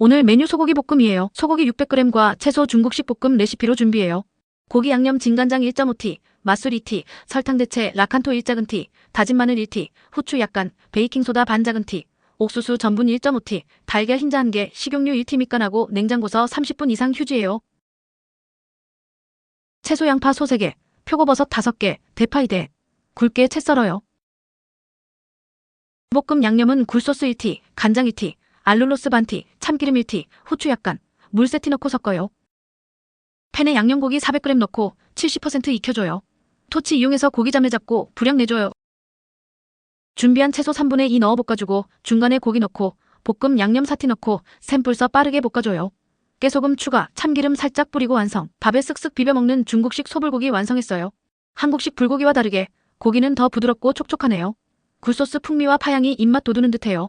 오늘 메뉴 소고기 볶음이에요. 소고기 600g과 채소 중국식 볶음 레시피로 준비해요. 고기 양념 진간장 1.5t, 맛술 2t, 설탕 대체 라칸토 1작은티, 다진 마늘 1t, 후추 약간, 베이킹소다 반 작은티, 옥수수 전분 1.5t, 달걀 흰자 1개, 식용유 1t 밑간하고 냉장고서 30분 이상 휴지해요. 채소 양파 소 3개, 표고버섯 5개, 대파 2대, 굵게 채 썰어요. 볶음 양념은 굴소스 1t, 간장 2t, 알룰로스 반티, 참기름 1t, 후추 약간, 물 세티 넣고 섞어요. 팬에 양념고기 400g 넣고 70% 익혀줘요. 토치 이용해서 고기 잠을 잡고 불향 내줘요. 준비한 채소 3분의 2 넣어 볶아주고 중간에 고기 넣고 볶음 양념 사티 넣고 샘불 써 빠르게 볶아줘요. 깨소금 추가, 참기름 살짝 뿌리고 완성. 밥에 쓱쓱 비벼 먹는 중국식 소불고기 완성했어요. 한국식 불고기와 다르게 고기는 더 부드럽고 촉촉하네요. 굴소스 풍미와 파향이 입맛 돋우는 듯해요.